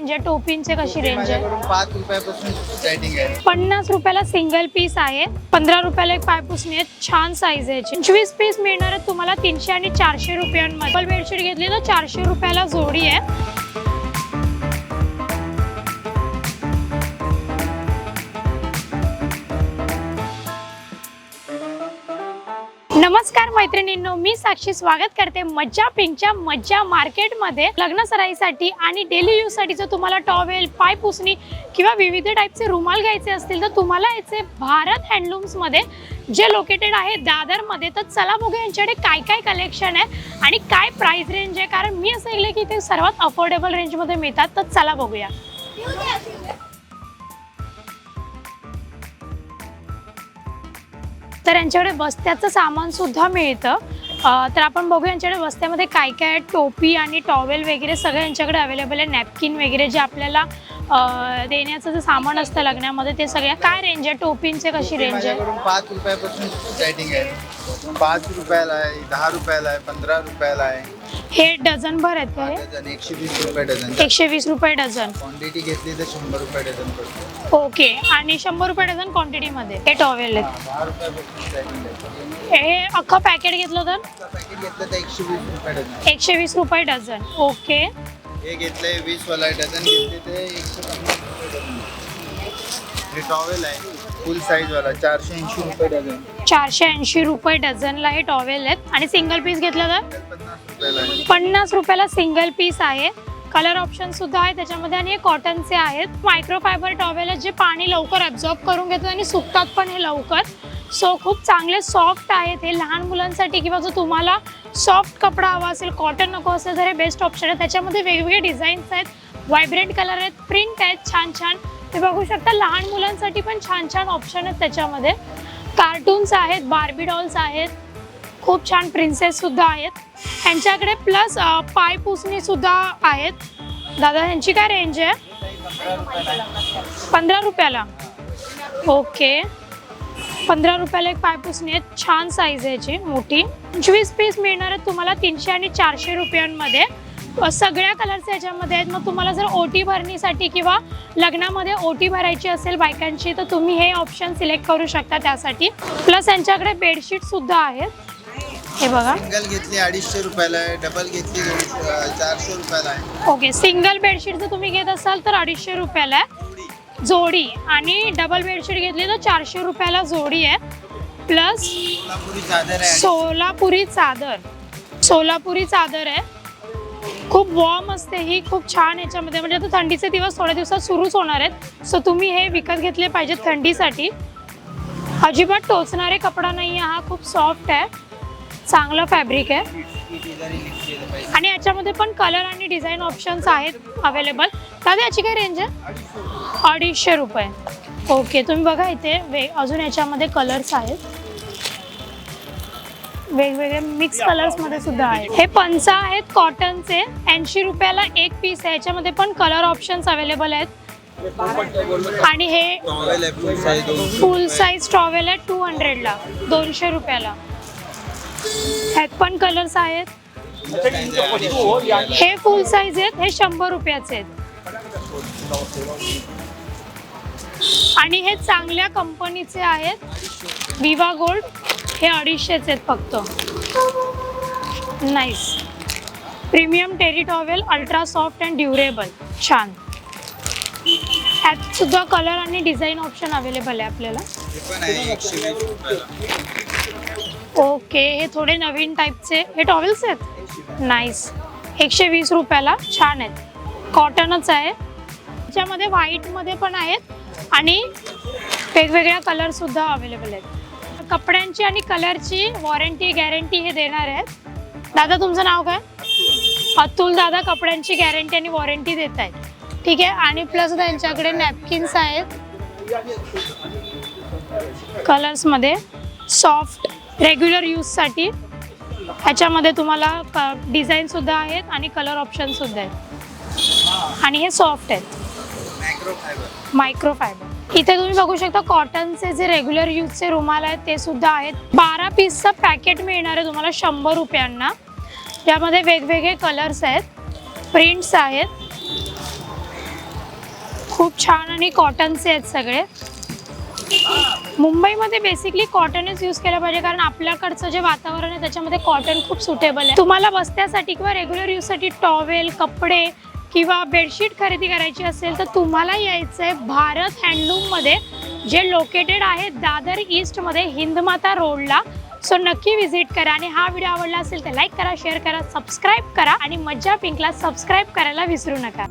Range आहे? टोपींचे कशी range आहे? माझ्याकडून पाच रुपयापासून स्टार्टिंग आहे. पन्नास रुपयाला सिंगल पीस आहे. पंधरा रुपयाला एक पायपुसणी आहे छान साईज आहे याची. पंचवीस पीस मिळणार आहेत तुम्हाला तीनशे आणि चारशे रुपयांमध्ये. डबल बेडशीट घेतली तर चारशे रुपयाला जोडी आहे. नमस्कार मैत्रिणींनो मी साक्षी स्वागत करते मज्जा पिंकच्या मज्जा मार्केटमध्ये लग्न सराईसाठी आणि डेली यूजसाठी जर तुम्हाला टॉवेल पाय पुसणी किंवा विविध टाईपचे रुमाल घ्यायचे असतील तर तुम्हाला याचे भारत हँडलूम्समध्ये जे लोकेटेड आहे दादरमध्ये तर चला बघूया यांच्याकडे काय काय कलेक्शन आहे आणि काय प्राईस रेंज आहे. कारण मी असं ऐकलं की ते सर्वात अफोर्डेबल रेंजमध्ये मिळतात तर चला बघूया. तर यांच्याकडे बस्त्याचं सामान सुद्धा मिळतं. तर आपण बघूया यांच्याकडे बस्त्यामध्ये काय काय आहे टोपी आणि टॉवेल वगैरे सगळं यांच्याकडे अवेलेबल आहे. नॅपकिन वगैरे जे आपल्याला देण्याचं जे सामान असतं लग्नामध्ये ते सगळ्या. काय रेंज आहे? टोपींचे कशी रेंज आहे? पाच रुपयापासून स्टार्टिंग आहे. पाच रुपयाला आहे दहा रुपयाला आहे पंधरा रुपयाला आहे. हे डझन भर आहेत का हे? डझन एकशे वीस रुपये डझन. एकशे वीस रुपये डझन. क्वांटिटी घेतली तर शंभर रुपये डझन पडतो. ओके. आणि शंभर रुपये डझन क्वांटिटीमध्ये हे टॉवेल आहेत. हा, दहा हे अख्खं पॅकेट घेतलं तर? पॅकेट घेतलं तर एकशे वीस रुपये डझन. एकशे वीस रुपये डझन. ओके. हे घेतलंय वीस वाला डझन घेतले ते एकशे पन्नास रुपये डझन. हे टॉवेल आहे फुल साईज वाला चारशे ऐंशी रुपये डझन. चारशे ऐंशी रुपये डझनला हे टॉवेल आहेत. आणि सिंगल पीस घेतलं तर? पन्नास रुपयाला पन्नास रुपयाला सिंगल पीस आहे. कलर ऑप्शन सुद्धा आहे त्याच्यामध्ये आणि हे कॉटनचे आहेत. मायक्रोफायबर टॉवेल आहेत जे पाणी लवकर ॲब्झॉर्ब करून घेतात आणि सुकतात पण हे लवकर. सो खूप चांगले सॉफ्ट आहेत हे लहान मुलांसाठी किंवा जर तुम्हाला सॉफ्ट कपडा हवा असेल कॉटन नको असेल तर हे बेस्ट ऑप्शन आहे. त्याच्यामध्ये वेगवेगळे डिझाईन्स आहेत. व्हायब्रंट कलर आहेत प्रिंट आहेत छान छान. ते बघू शकता लहान मुलांसाठी पण छान छान ऑप्शन आहेत त्याच्यामध्ये. कार्टून्स आहेत बार्बी डॉल्स आहेत. खूप छान प्रिन्सेस सुद्धा आहेत. ह्यांच्याकडे प्लस पाय पुसणी सुद्धा आहेत. दादा ह्यांची काय रेंज आहे? पंधरा रुपयाला. ओके पंधरा रुपयाला एक पाय पुसणी छान साईज आहे याची मोठी. पंचवीस पीस मिळणार आहेत तुम्हाला तीनशे आणि चारशे रुपयांमध्ये. सगळ्या कलर्स याच्यामध्ये आहेत. मग तुम्हाला जर ओटी भरणीसाठी किंवा लग्नामध्ये ओटी भरायची असेल बायकांची तर तुम्ही हे ऑप्शन सिलेक्ट करू शकता त्यासाठी. प्लस यांच्याकडे बेडशीट सुद्धा आहेत. हे बघा. सिंगल घेतली अडीचशे रुपयाला आहे डबल घेतली चारशे रुपयाला आहे. ओके सिंगल बेडशीट जर तुम्ही घेत असाल तर अडीचशे रुपयाला आहे. जोडी आणि डबल बेडशीट घेतली तर चारशे रुपयाला जोडी आहे. प्लस कोल्हापुरी चादर आहे. सोलापुरी चादर. सोलापुरी चादर आहे. खूप वॉर्म असते ही खूप छान याच्यामध्ये. म्हणजे आता थंडीचे दिवस थोड्या दिवसात सुरूच होणार आहेत. सो तुम्ही हे विकत घेतले पाहिजेत थंडीसाठी. अजिबात टोचणारे कपडा नाही आहे हा खूप सॉफ्ट आहे. चांगला फॅब्रिक आहे. आणि याच्यामध्ये पण कलर आणि डिझाईन ऑप्शन्स आहेत अवेलेबल दादा याची काय रेंज आहे? अडीचशे रुपये. ओके तुम्ही बघा इथे वे अजून याच्यामध्ये कलर्स आहेत. वेगवेगळे मिक्स कलर्समध्ये सुद्धा आहेत. हे पंचा आहेत कॉटनचे ऐंशी रुपयाला एक पीस आहे. याच्यामध्ये पण कलर ऑप्शन्स अवेलेबल आहेत. आणि हे फुल साईज टॉवेल आहे टू हंड्रेडला दोनशे रुपयाला. ह्यात पण कलर्स आहेत. हे फुल साईज आहेत हे शंभर रुपयाचे आहेत. आणि हे चांगल्या कंपनीचे आहेत. विवा गोल्ड हे अडीचशेच आहेत फक्त. Nice premium terry towel ultra soft and durable छान. ह्यात सुद्धा कलर आणि डिझाईन ऑप्शन अवेलेबल आहे आपल्याला. हे पण आहे एकशे वीस रुपयाला ओके हे थोडे नवीन टाईपचे हे टॉवेल्स आहेत? नाईस एकशे वीस रुपयाला. छान आहेत. कॉटनच आहे. त्याच्यामध्ये व्हाईटमध्ये पण आहेत आणि वेगवेगळ्या कलरसुद्धा अवेलेबल आहेत. कपड्यांची आणि कलरची वॉरंटी गॅरंटी हे देणार आहेत. दादा तुमचं नाव काय? अतुल दादा कपड्यांची गॅरंटी आणि वॉरंटी देत आहेत ठीक आहे. आणि प्लस त्यांच्याकडे नॅपकिन्स आहेत. कलर्समध्ये सॉफ्ट रेग्युलर यूजसाठी ह्याच्यामध्ये तुम्हाला डिझाईनसुद्धा आहेत आणि कलर ऑप्शनसुद्धा आहेत. आणि हे सॉफ्ट आहेत. मायक्रोफायबर मायक्रो फायबर इथे तुम्ही बघू शकता कॉटनचे जे रेग्युलर यूजचे रुमाल आहेत ते सुद्धा आहेत. बारा पीसचं पॅकेट मिळणार आहे तुम्हाला शंभर रुपयांना. यामध्ये वेगवेगळे कलर्स आहेत. प्रिंट्स आहेत. खूप छान आणि कॉटनचे आहेत सगळे. मुंबईमध्ये बेसिकली कॉटनच यूज केलं पाहिजे कारण आपल्याकडचं जे वातावरण आहे त्याच्यामध्ये कॉटन खूप सुटेबल आहे. तुम्हाला बसण्यासाठी किंवा रेग्युलर यूजसाठी टॉवेल कपडे किंवा बेडशीट खरेदी करायची असेल तर तुम्हाला यायचं आहे भारत हँडलूममध्ये जे लोकेटेड आहे दादर ईस्टमध्ये हिंदमाता रोडला सो नक्की व्हिजिट करा आणि हा व्हिडिओ आवडला असेल तर लाईक करा शेअर करा सबस्क्राईब करा आणि मज्जा पिंकला सबस्क्राईब करायला विसरू नका.